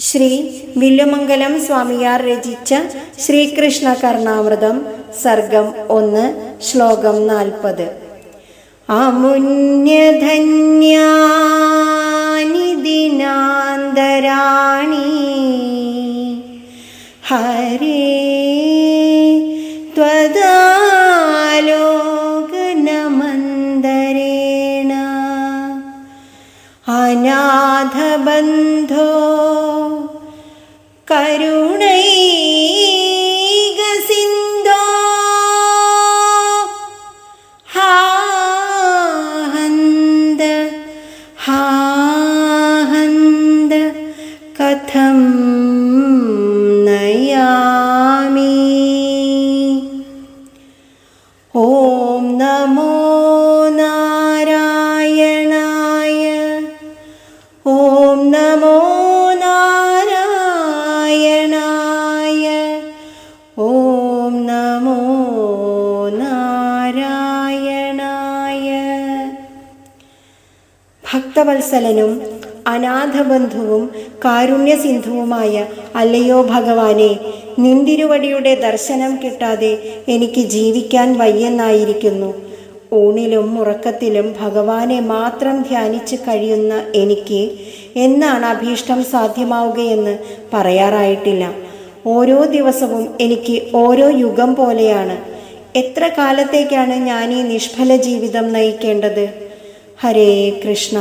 ശ്രീ വില്ലുമംഗലം സ്വാമിയാർ രചിച്ച ശ്രീകൃഷ്ണ കർണാമൃതം സർഗം ഒന്ന് ശ്ലോകം നാൽപ്പത്. അമുന്യധന്യാനി ദിനാന്തരാണി ഹരേ ത്വദാലോകനമന്ദരേണ അനാഥബന്ധോ കരുണൈകസിന്ധോ ഹാഹന്ത ഹാഹന്ത കഥം നയാമി. ഓം ഭക്തവത്സലനും അനാഥബന്ധുവും കാരുണ്യസിന്ധുവുമായ അല്ലയോ ഭഗവാനെ നിന്തിരുവടിയുടെ ദർശനം കിട്ടാതെ എനിക്ക് ജീവിക്കാൻ വയ്യെന്നായിരിക്കുന്നു. ഊണിലും ഉറക്കത്തിലും ഭഗവാനെ മാത്രം ധ്യാനിച്ച് കഴിയുന്ന എനിക്ക് എന്നാണ് അഭീഷ്ടം സാധ്യമാവുകയെന്ന് പറയാറായിട്ടില്ല. ഓരോ ദിവസവും എനിക്ക് ഓരോ യുഗം പോലെയാണ്. എത്ര കാലത്തേക്കാണ് ഞാൻ ഈ നിഷ്ഫല ജീവിതം നയിക്കേണ്ടത്? ഹരേ കൃഷ്ണ.